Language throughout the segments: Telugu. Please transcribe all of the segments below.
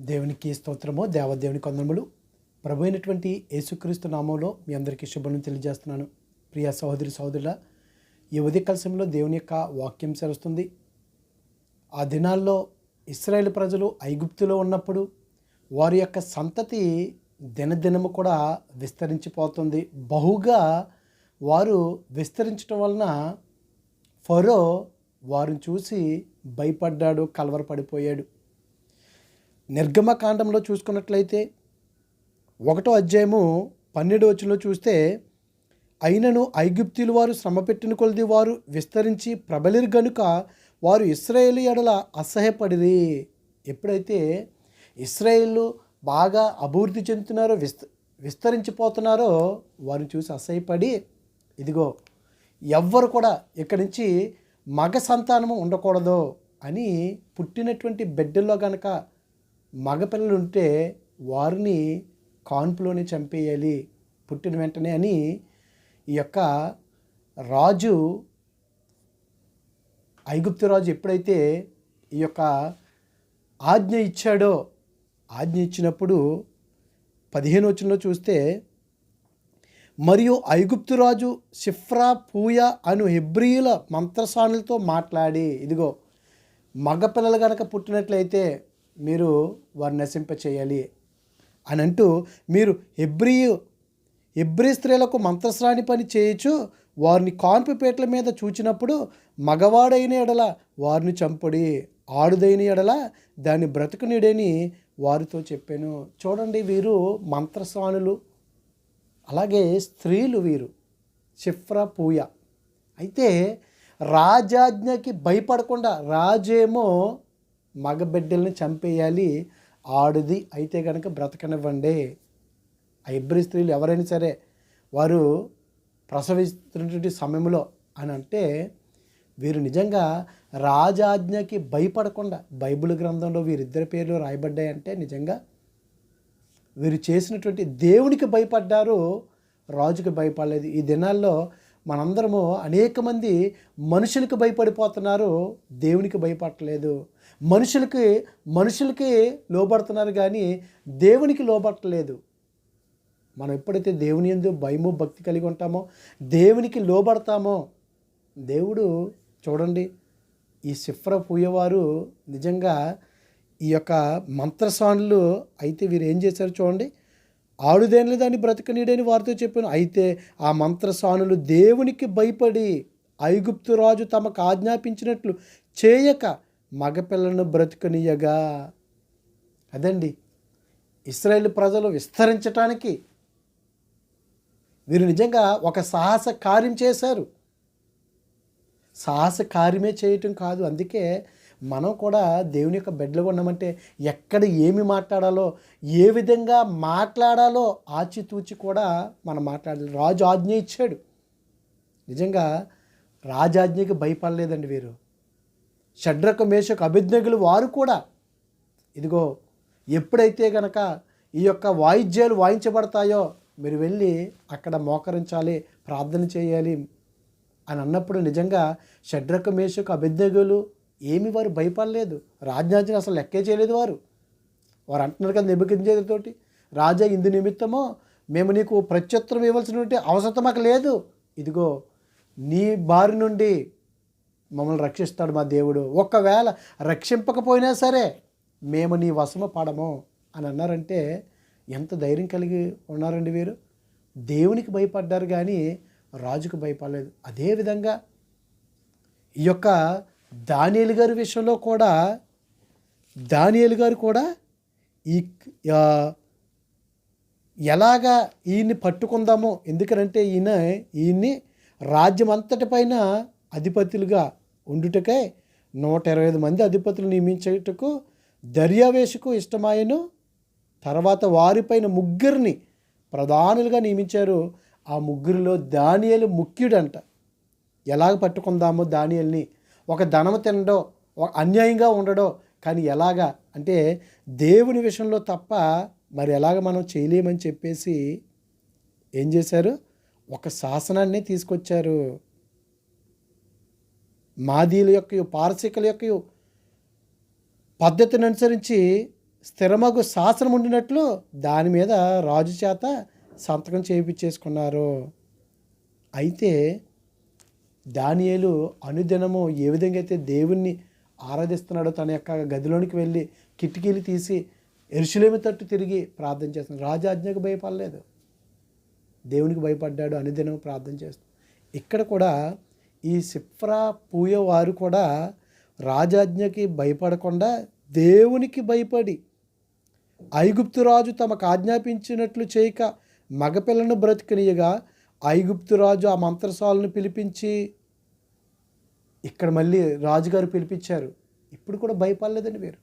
దేవునికి స్తోత్రము దేవదేవుని కొందములు ప్రభు అయినటువంటి యేసుక్రీస్తు నామంలో మీ అందరికీ శుభను తెలియజేస్తున్నాను. ప్రియ సహోదరి సహోదరుల ఈ ఉదయ సమయంలో దేవుని యొక్క వాక్యం సెలవుస్తుంది ఆ దినాల్లో ఇస్రాయేల్ ప్రజలు ఐగుప్తులో ఉన్నప్పుడు వారి యొక్క సంతతి దినదినము కూడా విస్తరించిపోతుంది. బహుగా వారు విస్తరించడం వలన ఫరో వారిని చూసి భయపడ్డాడు కలవరపడిపోయాడు. నిర్గమకాండంలో చూసుకున్నట్లయితే ఒకటో అధ్యాయము పన్నెండు వచ్చిలో చూస్తే అయినను ఐగుప్తులు వారు శ్రమ పెట్టిన కొలది వారు విస్తరించి ప్రబలిరు గనుక వారు ఇస్రాయేల్ ఎడల అసహ్యపడిరి. ఎప్పుడైతే ఇస్రాయేల్ బాగా అభివృద్ధి చెందుతున్నారో విస్త విస్తరించిపోతున్నారో వారిని చూసి అసహ్యపడి ఇదిగో ఎవ్వరు కూడా ఇక్కడి నుంచి మగ సంతానము ఉండకూడదు అని పుట్టినటువంటి బిడ్డల్లో కనుక మగపిల్లలు ఉంటే వారిని కాన్పులోనే చంపేయాలి పుట్టిన వెంటనే అని ఈ యొక్క రాజు ఐగుప్తు రాజు ఎప్పుడైతే ఈ యొక్క ఆజ్ఞ ఇచ్చాడో ఆజ్ఞ ఇచ్చినప్పుడు పదిహేను వచనంలో చూస్తే మరియు ఐగుప్తు రాజు సిఫ్రా పూయ అను హెబ్రియుల మంత్రసానులతో మాట్లాడి. ఇదిగో మగపిల్లలు గనక పుట్టినట్లయితే మీరు వారిని నశింప చేయాలి అని అంటూ మీరు ఎబ్రియు ఎబ్రి స్త్రీలకు మంత్రస్రాని పని చేయొచ్చు వారిని కాన్పుపేట్ల మీద చూచినప్పుడు మగవాడైన ఎడల వారిని చంపుడి ఆడుదైన ఎడల దాన్ని బ్రతుకునిడని వారితో చెప్పాను. చూడండి వీరు మంత్రస్వానులు అలాగే స్త్రీలు వీరు చిఫ్ర పూయ. అయితే రాజాజ్ఞకి భయపడకుండా రాజేమో మగబిడ్డల్ని చంపేయాలి. ఆడుది అయితే కనుక బ్రతకనివ్వండి. ఆ ఇబ్బరి స్త్రీలు ఎవరైనా సరే వారు ప్రసవిస్తున్నటువంటి సమయంలో అని అంటే వీరు నిజంగా రాజాజ్ఞకి భయపడకుండా బైబిల్ గ్రంథంలో వీరిద్దరి పేర్లు రాయబడ్డాయి అంటే నిజంగా వీరు చేసినటువంటి దేవునికి భయపడ్డారు. రాజుకి భయపడలేదు. ఈ దినాల్లో మనందరము అనేక మంది మనుషులకు భయపడిపోతున్నారు. దేవునికి భయపడలేదు. మనుషులకి మనుషులకి లోబడుతున్నారు కానీ దేవునికి లోబడట్లేదు. మనం ఎప్పుడైతే దేవుని ఎందు భయము భక్తి కలిగి ఉంటామో దేవునికి లోబడతామో దేవుడు చూడండి ఈ సిఫ్ర పూయవారు నిజంగా ఈ యొక్క మంత్రస్వానులు అయితే వీరు ఏం చేశారు చూడండి ఆడుదేనలు దాన్ని బ్రతకనీడని వారితో చెప్పాను. అయితే ఆ మంత్రస్వానులు దేవునికి భయపడి ఐగుప్తు రాజు తమకు ఆజ్ఞాపించినట్లు చేయక మగపిల్లను బ్రతుకునియగా అదండి. ఇస్రాయేల్ ప్రజలు విస్తరించటానికి వీరు నిజంగా ఒక సాహస కార్యం చేశారు. సాహస కార్యమే చేయటం కాదు. అందుకే మనం కూడా దేవుని యొక్క బెడ్లో ఉన్నామంటే ఎక్కడ ఏమి మాట్లాడాలో ఏ విధంగా మాట్లాడాలో ఆచితూచి కూడా మనం మాట్లాడాలి. రాజు ఆజ్ఞ ఇచ్చాడు. నిజంగా రాజాజ్ఞకి భయపడలేదండి వీరు. షడ్రక మేషకు అభిజ్ఞకులు వారు కూడా ఇదిగో ఎప్పుడైతే గనక ఈ యొక్క వాయిద్యాలు వాయించబడతాయో మీరు వెళ్ళి అక్కడ మోకరించాలి ప్రార్థన చేయాలి అని అన్నప్పుడు నిజంగా షడ్రక మేషకు అభిజ్ఞకులు ఏమి వారు భయపడలేదు. రాజ్యాజ్ఞ అసలు లెక్కే చేయలేదు వారు. వారు అంటున్నారు కదా నిబికించేతోటి రాజా ఇందు నిమిత్తమో మేము నీకు ప్రత్యుత్తరం ఇవ్వాల్సినటువంటి అవసరం మాకు లేదు. ఇదిగో నీ బారి నుండి మమ్మల్ని రక్షిస్తాడు మా దేవుడు. ఒకవేళ రక్షింపకపోయినా సరే మేము నీ వశము పడము అని అన్నారంటే ఎంత ధైర్యం కలిగి ఉన్నారండి వీరు? దేవునికి భయపడ్డారు కానీ రాజుకు భయపడలేదు. అదేవిధంగా ఈ యొక్క దానియలు గారి విషయంలో కూడా దానియలు గారు కూడా ఈ ఎలాగా ఈయన్ని పట్టుకుందామో? ఎందుకనంటే ఈయన ఈయన్ని రాజ్యం అంతటి పైన అధిపతులుగా ఉండుటకై నూట ఇరవై ఐదు మంది అధిపతులు నియమించేటకు దర్యావేషకు ఇష్టమాయను. తర్వాత వారిపైన ముగ్గురిని ప్రధానులుగా నియమించారు. ఆ ముగ్గురిలో దానియలు ముఖ్యుడంట. ఎలాగ పట్టుకుందామో దానియల్ని? ఒక ధనము తినడో ఒక అన్యాయంగా ఉండడో కానీ ఎలాగా? అంటే దేవుని విషయంలో తప్ప మరి ఎలాగ మనం చేయలేమని చెప్పేసి ఏం చేశారు? ఒక శాసనాన్ని తీసుకొచ్చారు. మాదీల యొక్క పారసికల యొక్క పద్ధతిని అనుసరించి స్థిరమగు శాసనం ఉండినట్లు దాని మీద రాజు చేత సంతకం చేయించేసుకున్నారు. అయితే దానియేలు అనుదినము ఏ విధంగా అయితే దేవుణ్ణి ఆరాధిస్తున్నాడో తన యొక్క గదిలోనికి వెళ్ళి కిటికీలు తీసి ఎరుసలేమి తట్టు తిరిగి ప్రార్థన చేస్తున్నాడు రాజు ఆజ్ఞకు భయపడలేదు. దేవునికి భయపడ్డాడు అనుదినం ప్రార్థన చేస్తూ. ఇక్కడ కూడా ఈ సిఫ్రా పూయ వారు కూడా రాజాజ్ఞకి భయపడకుండా దేవునికి భయపడి ఐగుప్తు రాజు తమకు ఆజ్ఞాపించినట్లు చేయక మగపిల్లను బ్రతికనీయగా ఐగుప్తు రాజు ఆ మంత్రసాలను పిలిపించి ఇక్కడ మళ్ళీ రాజుగారు పిలిపించారు. ఇప్పుడు కూడా భయపడలేదండి మీరు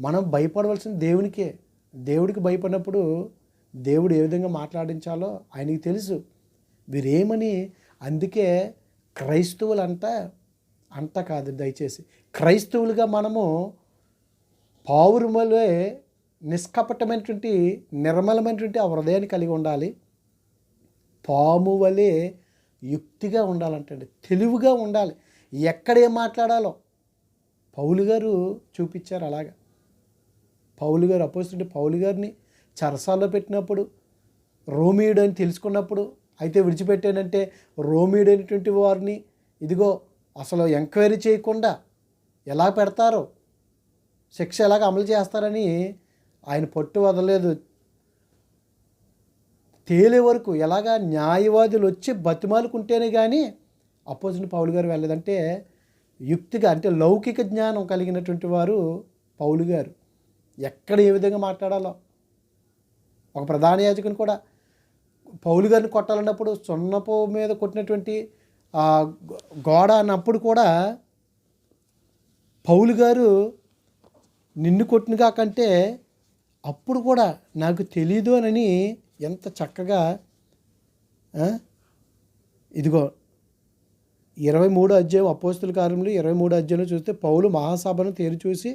మనం భయపడవలసిన దేవునికే. దేవుడికి భయపడినప్పుడు దేవుడు ఏ విధంగా మాట్లాడించాలో ఆయనకి తెలుసు. వీరేమని అందుకే క్రైస్తవులంట అంట కాదు దయచేసి. క్రైస్తవులుగా మనము పావురుమలే నిష్కపటమైనటువంటి నిర్మలమైనటువంటి ఆ హృదయాన్ని కలిగి ఉండాలి. పాము వలె యుక్తిగా ఉండాలంటండి. తెలివిగా ఉండాలి. ఎక్కడ ఏం మాట్లాడాలో. పౌలు గారు చూపించారు అలాగా. పౌలు గారు అపోజిట్ పౌలు గారిని చరసాల్లో పెట్టినప్పుడు రోమియుడు అని తెలుసుకున్నప్పుడు అయితే విడిచిపెట్టానంటే రోమిడ్ అనేటువంటి వారిని ఇదిగో అసలు ఎంక్వైరీ చేయకుండా ఎలా పెడతారో శిక్ష ఎలాగ అమలు చేస్తారని ఆయన పట్టు వదలలేదు. తేలే వరకు ఎలాగా న్యాయవాదులు వచ్చి బతిమాలుకుంటేనే కానీ అపోజిట్ పౌలు గారు వెళ్ళదంటే యుక్తిగా అంటే లౌకిక జ్ఞానం కలిగినటువంటి వారు పౌలు గారు. ఎక్కడ ఏ విధంగా మాట్లాడాలో ఒక ప్రధాన యాజకుని కూడా పౌలు గారిని కొట్టాలన్నప్పుడు సున్నపు మీద కొట్టినటువంటి ఆ గోడ అన్నప్పుడు కూడా పౌలు గారు నిన్ను కొట్టినగా కంటే అప్పుడు కూడా నాకు తెలీదు అని ఎంత చక్కగా ఇదిగో ఇరవై మూడు అధ్యాయం అపోస్తుల కార్యంలో ఇరవై మూడు అధ్యాయంలో చూస్తే పౌలు మహాసభను తేరిచూసి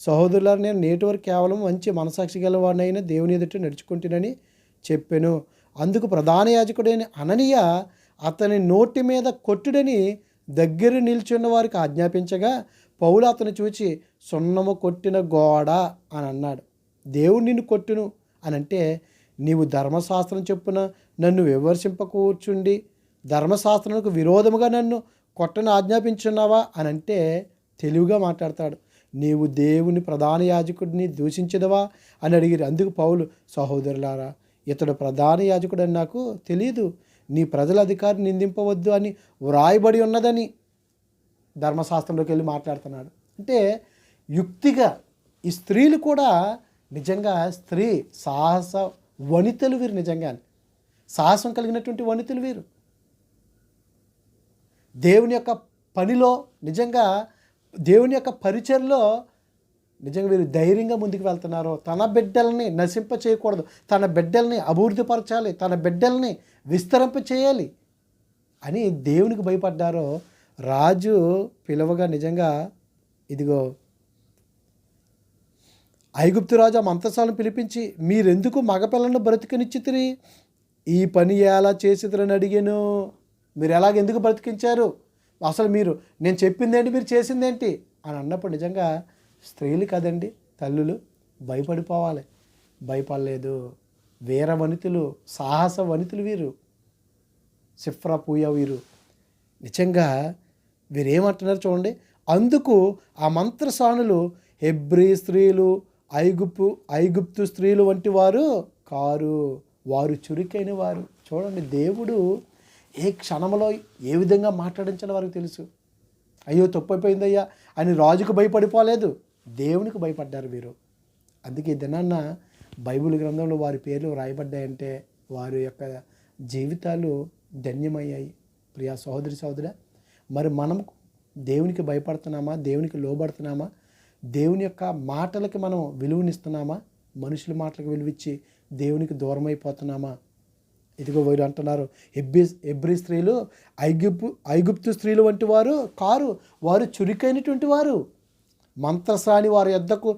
సహోదరులారు నేను నేటి వరకు కేవలం మంచి మనసాక్షి గలవాడినైనా దేవుని ఎదుట నడుచుకుంటునని చెప్పాను. అందుకు ప్రధాన యాజకుడైన అననీయ అతని నోటి మీద కొట్టుడని దగ్గర నిల్చున్న వారికి ఆజ్ఞాపించగా పౌలు అతను చూచి సున్నము కొట్టిన గోడ అని అన్నాడు. దేవుడు నిన్ను కొట్టును అని అంటే నీవు ధర్మశాస్త్రం చెప్పున నన్ను విమర్శింపకూర్చుండి ధర్మశాస్త్రంకు విరోధముగా నన్ను కొట్టను ఆజ్ఞాపించున్నావా అని అంటే తెలివిగా మాట్లాడతాడు. నీవు దేవుని ప్రధాన యాజకుడిని దూషించదవా అని అడిగిరి. అందుకు పౌలు సహోదరులారా ఇతడు ప్రధాన యాజకుడని నాకు తెలియదు నీ ప్రజల అధికారి నిందింపవద్దు అని వ్రాయబడి ఉన్నదని ధర్మశాస్త్రంలోకి వెళ్ళి మాట్లాడుతున్నాడు. అంటే యుక్తిగా ఈ స్త్రీలు కూడా నిజంగా స్త్రీ సాహస వనితలు వీరు నిజంగా. సాహసం కలిగినటువంటి వనితలు వీరు. దేవుని యొక్క పనిలో నిజంగా దేవుని యొక్క పరిచయలో నిజంగా వీరు ధైర్యంగా ముందుకు వెళ్తున్నారు తన బిడ్డల్ని నశింప చేయకూడదు. తన బిడ్డల్ని అభివృద్ధిపరచాలి తన బిడ్డల్ని విస్తరింప చేయాలి అని దేవునికి భయపడ్డారో రాజు పిలవగా నిజంగా ఇదిగో ఐగుప్తు రాజు ఆ మంత్రసాలను పిలిపించి మీరెందుకు మగపిల్లను బ్రతికనిచ్చితిరి? ఈ పని ఎలా చేసిద్రని అడిగాను. మీరు ఎలాగ ఎందుకు బ్రతికించారు? అసలు మీరు నేను చెప్పిందేంటి మీరు చేసిందేంటి? అని అన్నప్పుడు నిజంగా స్త్రీలు కదండి తల్లులు భయపడిపోవాలి. భయపడలేదు. వీర వనితులు సాహస వనితులు వీరు. సిఫ్రా పూయ వీరు. నిజంగా వీరేమంటున్నారు చూడండి. అందుకు ఆ మంత్రసానులు హెబ్రీ స్త్రీలు ఐగుప్తు ఐగుప్తు స్త్రీలు వంటి వారు కారు వారు చురుకైన వారు. చూడండి దేవుడు ఏ క్షణంలో ఏ విధంగా మాట్లాడించాలో వారికి తెలుసు. అయ్యో తప్పైపోయిందయ్యా అని రాజుకు భయపడిపోలేదు. దేవునికి భయపడ్డారు వీరు. అందుకే దినాన్న బైబిల్ గ్రంథంలో వారి పేర్లు రాయబడ్డాయంటే వారి యొక్క జీవితాలు ధన్యమయ్యాయి. ప్రియా సహోదరి సహోదర మరి మనం దేవునికి భయపడుతున్నామా? దేవునికి లోబడుతున్నామా? దేవుని యొక్క మాటలకి మనం విలువనిస్తున్నామా? మనుషుల మాటలకు విలువిచ్చి దేవునికి దూరం అయిపోతున్నామా ఇదిగో వీరు అంటున్నారు ఎబ్బి ఎబ్రి స్త్రీలు ఐగుప్తు ఐగుప్తు స్త్రీలు వంటి వారు కారు వారు చురుకైనటువంటి వారు. మంత్రసాని వారి యొద్దకు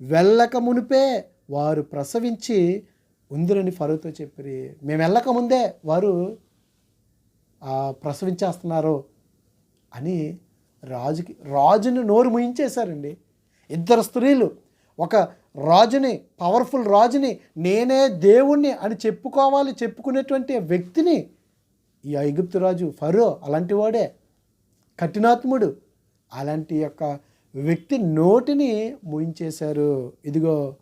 వెళ్ళక మునిపే వారు ప్రసవించి ఉందిరని ఫరుతో చెప్పిరి. మేము వెళ్ళక ముందే వారు ప్రసవించేస్తున్నారు అని రాజుకి రాజుని నోరు ముయించేశారండి. ఇద్దరు స్త్రీలు ఒక రాజుని పవర్ఫుల్ రాజుని నేనే దేవుణ్ణి అని చెప్పుకోవాలి చెప్పుకునేటువంటి వ్యక్తిని ఈ ఐగుప్తు రాజు ఫరో అలాంటి వాడే కఠినాత్ముడు. అలాంటి యొక్క వ్యక్తి నోటిని ముయించేశారు. ఇదిగో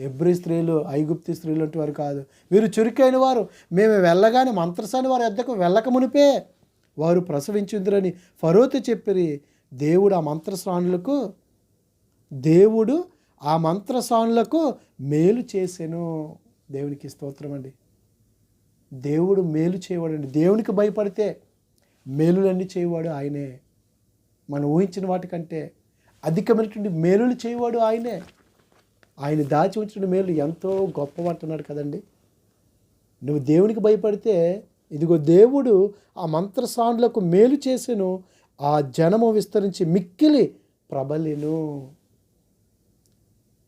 ఎబ్రి స్త్రీలు ఐగుప్తి స్త్రీలు వంటి వారు కాదు. వీరు చురుకైన వారు. మేము వెళ్ళగానే మంత్రసాని వారి వద్దకు వెళ్ళక మునిపే వారు ప్రసవించుందిరని ఫరోతో చెప్పిరి. దేవుడు ఆ మంత్రస్వానులకు దేవుడు ఆ మంత్రస్వానులకు మేలు చేసెను. దేవునికి స్తోత్రం అండి. దేవుడు మేలు చేయవాడండి. దేవునికి భయపడితే మేలులన్నీ చేయవాడు ఆయనే. మనం ఊహించిన వాటికంటే అధికమైనటువంటి మేలులు చేయవాడు ఆయనే. ఆయన దాచి ఉంచిన మేలు ఎంతో గొప్పవంటున్నాడు కదండి. నువ్వు దేవునికి భయపడితే ఇదిగో దేవుడు ఆ మంత్రసానులకు మేలు చేసెను ఆ జనము విస్తరించి మిక్కిలి ప్రబలిను.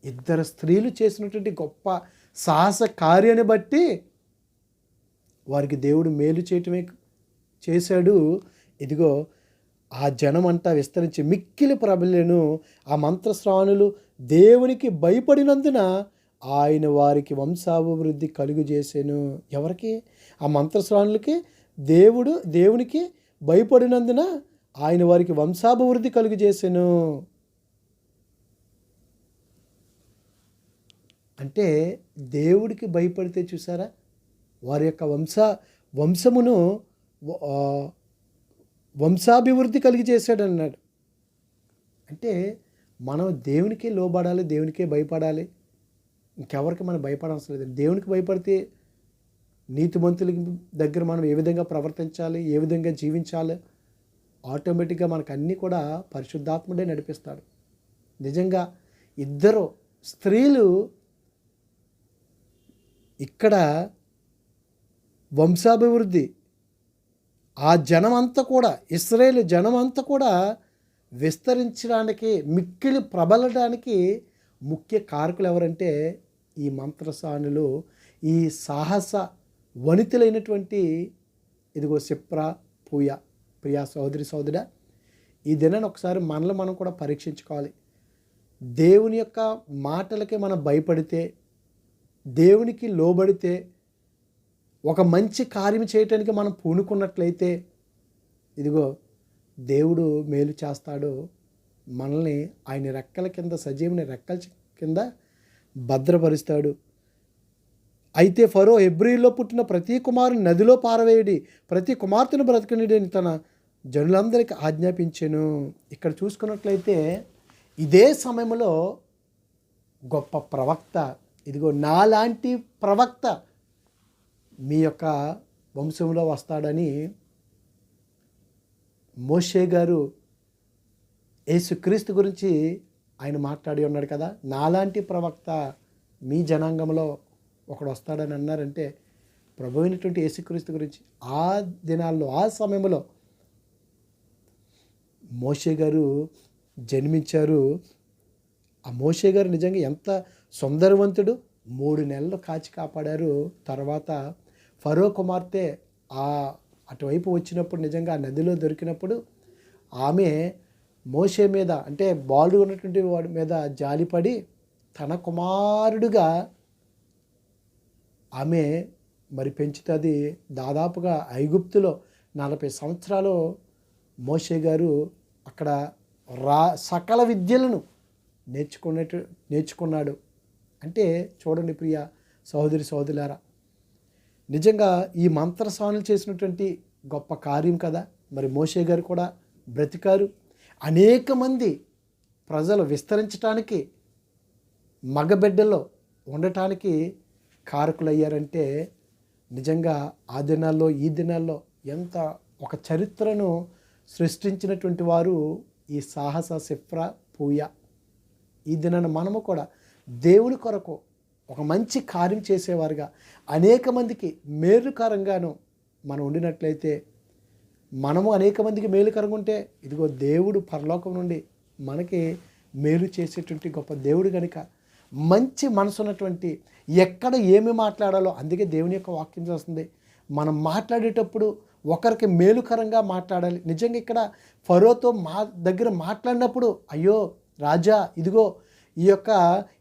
ఇద్దరు స్త్రీలు చేసినటువంటి గొప్ప సాహస కార్యాన్ని బట్టి వారికి దేవుడు మేలు చేయటమే చేశాడు. ఇదిగో ఆ జనమంతా విస్తరించి మిక్కిలి ప్రబలేను ఆ మంత్రస్రాణులు దేవునికి భయపడినందున ఆయన వారికి వంశాభివృద్ధి కలుగు చేశాను ఎవరికి? ఆ మంత్రస్రాణులకి దేవుడు దేవునికి భయపడినందున ఆయన వారికి వంశాభివృద్ధి కలుగు చేశాను అంటే దేవుడికి భయపడితే చూసారా? వారి యొక్క వంశ వంశమును వంశాభివృద్ధి కలిగి చేశాడు అన్నాడు. అంటే మనం దేవునికే లోబడాలి దేవునికే భయపడాలి. ఇంకెవరికి మనం భయపడవలసిన లేదు. దేవునికి భయపడితే నీతిమంతుల దగ్గర మనం ఏ విధంగా ప్రవర్తించాలి ఏ విధంగా జీవించాలి ఆటోమేటిక్గా మనకు అన్నీ కూడా పరిశుద్ధాత్ముడే నడిపిస్తాడు. నిజంగా ఇద్దరు స్త్రీలు ఇక్కడ వంశాభివృద్ధి ఆ జనమంతా కూడా ఇస్రాయేల్ జనమంతా కూడా విస్తరించడానికి మిక్కిలి ప్రబలడానికి ముఖ్య కారకులు ఎవరంటే ఈ మంత్రసానులు ఈ సాహస వనితులైనటువంటి ఇదిగో సిప్ర పూయ ప్రియా సోదరి సోదర ఈ దినాన్ని ఒకసారి మనల్ని మనం కూడా పరీక్షించుకోవాలి. దేవుని యొక్క మాటలకి మనం భయపడితే దేవునికి లోబడితే ఒక మంచి కార్యం చేయటానికి మనం పూనుకున్నట్లయితే ఇదిగో దేవుడు మేలు చేస్తాడు. మనల్ని ఆయన రెక్కల కింద సజీవుని రెక్కల కింద భద్రపరుస్తాడు. అయితే ఫరో ఎబ్రిల్లో పుట్టిన ప్రతి కుమారుని నదిలో పారవేయడి ప్రతి కుమార్తెను బ్రతకనిడి అని తన జనులందరికీ ఆజ్ఞాపించాను. ఇక్కడ చూసుకున్నట్లయితే ఇదే సమయంలో గొప్ప ప్రవక్త ఇదిగో నాలాంటి ప్రవక్త మీ యొక్క వంశంలో వస్తాడని మోషే గారు యేసుక్రీస్తు గురించి ఆయన మాట్లాడి ఉన్నాడు కదా. నాలాంటి ప్రవక్త మీ జనాంగంలో ఒకడు వస్తాడని అన్నారంటే ప్రభు అయినటువంటి యేసుక్రీస్తు గురించి ఆ దినాల్లో ఆ సమయంలో మోషే గారు జన్మించారు. ఆ మోషే గారు నిజంగా ఎంత సుందరవంతుడు. మూడు నెలలు కాచి కాపాడారు. తర్వాత ఫరో కుమార్తె ఆ అటువైపు వచ్చినప్పుడు నిజంగా ఆ నదిలో దొరికినప్పుడు ఆమె మోషే మీద అంటే బాలుడు ఉన్నటువంటి వాడి మీద జాలిపడి తన కుమారుడుగా ఆమె మరి పెంచుతుంది. దాదాపుగా ఐగుప్తులో నలభై సంవత్సరాలు మోషే గారు అక్కడ రా సకల విద్యలను నేర్చుకున్నట్టు నేర్చుకున్నాడు. అంటే చూడండి ప్రియ సహోదరి సహోదరులారా నిజంగా ఈ మంత్రసానులు చేసినటువంటి గొప్ప కార్యం కదా. మరి మోషే గారు కూడా బ్రతికారు. అనేక మంది ప్రజలు విస్తరించటానికి మగబిడ్డలో ఉండటానికి కారకులయ్యారంటే నిజంగా ఆ దినాల్లో ఈ దినాల్లో ఎంత ఒక చరిత్రను సృష్టించినటువంటి వారు ఈ సాహస సిఫ్ర పూయ. ఈ దినాన మనము కూడా దేవుని కొరకు ఒక మంచి కార్యం చేసేవారుగా. అనేక మందికి మేలుకరంగాను మనం ఉండినట్లయితే మనము అనేక మందికి మేలుకరంగా ఉంటే ఇదిగో దేవుడు పరలోకం నుండి మనకి మేలు చేసేటువంటి గొప్ప దేవుడు కనుక మంచి మనసు ఉన్నటువంటి ఎక్కడ ఏమి మాట్లాడాలో అందుకే దేవుని యొక్క వాక్యం చేస్తుంది. మనం మాట్లాడేటప్పుడు ఒకరికి మేలుకరంగా మాట్లాడాలి. నిజంగా ఇక్కడ ఫరోతో మా దగ్గర మాట్లాడినప్పుడు అయ్యో రాజా ఇదిగో ఈ యొక్క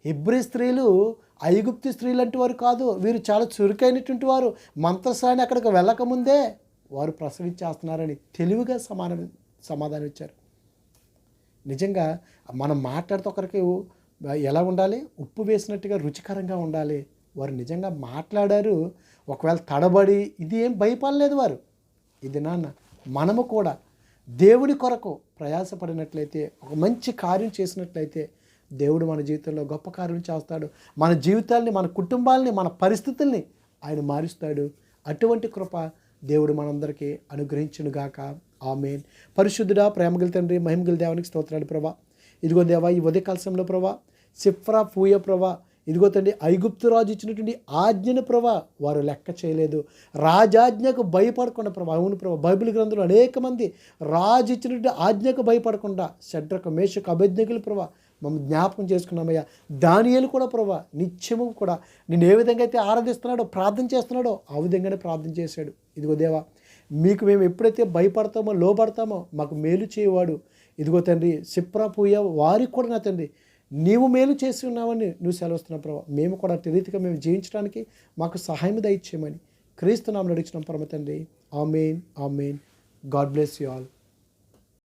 ఇబ్బరి స్త్రీలు ఐగుప్తి స్త్రీలు వారు కాదు వీరు చాలా చురుకైనటువంటి వారు. మంత్రసాని అక్కడికి వెళ్ళకముందే వారు ప్రసవించేస్తున్నారని తెలివిగా సమానం సమాధానం ఇచ్చారు. నిజంగా మనం మాట్లాడితే ఒకరికి ఎలా ఉండాలి? ఉప్పు వేసినట్టుగా రుచికరంగా ఉండాలి. వారు నిజంగా మాట్లాడారు ఒకవేళ తడబడి ఇది ఏం భయపడలేదు వారు. ఇది నాన్న మనము కూడా దేవుని కొరకు ప్రయాసపడినట్లయితే ఒక మంచి కార్యం చేసినట్లయితే దేవుడు మన జీవితంలో గొప్ప కార్యం చేస్తాడు. మన జీవితాల్ని మన కుటుంబాలని మన పరిస్థితుల్ని ఆయన మారుస్తాడు. అటువంటి కృప దేవుడు మనందరికీ అనుగ్రహించునుగాక. ఆమెన్. పరిశుద్ధుడా ప్రేమగల తండ్రి మహిమగల దేవానికి స్తోత్రాలు ప్రభా. ఇదిగో దేవా ఈ ఉదయ ప్రభా సిఫ్రా పూయ ప్రభా ఇదిగో తండ్రి ఐగుప్తు రాజు ఇచ్చినటువంటి ఆజ్ఞను ప్రభా వారు లెక్క చేయలేదు. రాజాజ్ఞకు భయపడకుండా ప్రభా అవును ప్రభా బైబిల్ గ్రంథంలో అనేక మంది రాజు ఇచ్చినటువంటి ఆజ్ఞకు భయపడకుండా షడ్రక మేషకు అభిజ్ఞకులు ప్రభా మమ్మల్ని జ్ఞాపకం చేసుకున్నామయ్యా. దానియలు కూడా ప్రభా నిత్యము కూడా. నేను ఏ విధంగా అయితే ఆరాధిస్తున్నాడో ప్రార్థన చేస్తున్నాడో ఆ విధంగానే ప్రార్థన చేశాడు. ఇదిగో దేవా మీకు మేము ఎప్పుడైతే భయపడతామో లోపడతామో మాకు మేలు చేయవాడు. ఇదిగో తండ్రి సిప్రా పూయ వారికి కూడా నా తండ్రి నీవు మేలు చేసి ఉన్నావని నువ్వు సెలవుస్తున్నావు ప్రభావ మేము కూడా తెలియదుగా మేము జీవించడానికి మాకు సహాయం దయచేయమని క్రీస్తు నామని నడిచిన పరమ తండ్రి. Amen amen. God bless you all.